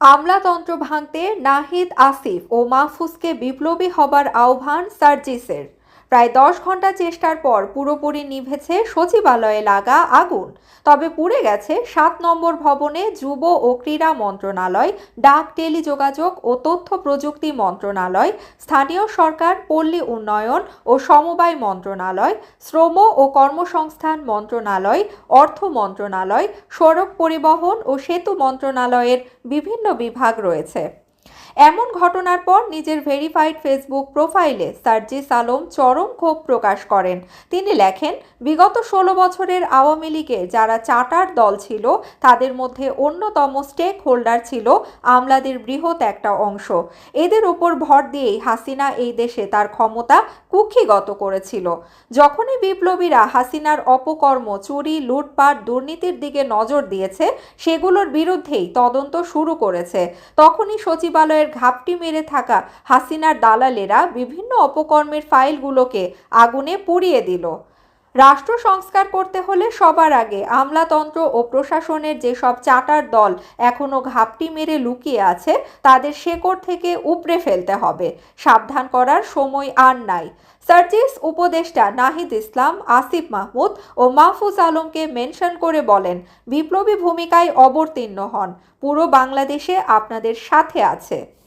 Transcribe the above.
আমলাতন্ত্র ভাঙতে নাহিদ আসিফ ও মাহফুজকে বিপ্লবী হবার আহ্বান সার্জিসের। প্রায় দশ ঘণ্টা চেষ্টার পর পুরোপুরি নিভেছে সচিবালয়ে লাগা আগুন। তবে পুড়ে গেছে সাত নম্বর ভবনে যুব ও ক্রীড়া মন্ত্রণালয়, ডাক, টেলিযোগাযোগ ও তথ্য প্রযুক্তি মন্ত্রণালয়, স্থানীয় সরকার, পল্লী উন্নয়ন ও সমবায় মন্ত্রণালয়, শ্রম ও কর্মসংস্থান মন্ত্রণালয়, অর্থ মন্ত্রণালয়, সড়ক পরিবহন ও সেতু মন্ত্রণালয়ের বিভিন্ন বিভাগ রয়েছে। এমন ঘটনার পর নিজের ভেরিফাইড ফেসবুক প্রোফাইলে সার্জিস আলম চরম ক্ষোভ প্রকাশ করেন। তিনি লেখেন, বিগত ষোলো বছরের আওয়ামী লীগে যারা চাটার দল ছিল, তাদের মধ্যে অন্যতম স্টেক হোল্ডার ছিল আমলাদের বৃহৎ একটা অংশ। এদের উপর ভর দিয়েই হাসিনা এই দেশে তার ক্ষমতা কুক্ষিগত করেছিল। যখনই বিপ্লবীরা হাসিনার অপকর্ম, চুরি, লুটপাট, দুর্নীতির দিকে নজর দিয়েছে, সেগুলোর বিরুদ্ধেই তদন্ত শুরু করেছে। তখনই সচিবালয়ের ঘাপটি মেরে থাকা হাসিনার দালালেরা বিভিন্ন অপকর্মের ফাইলগুলোকে আগুনে পুড়িয়ে দিল। রাষ্ট্র সংস্কার করতে হলে সবার আগে আমলাতন্ত্র ও প্রশাসনের যেসব চাটার দল এখনও ঘাপটি মেরে লুকিয়ে আছে, তাদের শেকড় থেকে উপড়ে ফেলতে হবে। সাবধান করার সময় আর নাই। সার্জিস উপদেষ্টা নাহিদ ইসলাম, আসিফ মাহমুদ ও মাহফুজ আলমকে মেনশন করে বলেন, বিপ্লবী ভূমিকায় অবতীর্ণ হন। পুরো বাংলাদেশে আপনাদের সাথে আছে।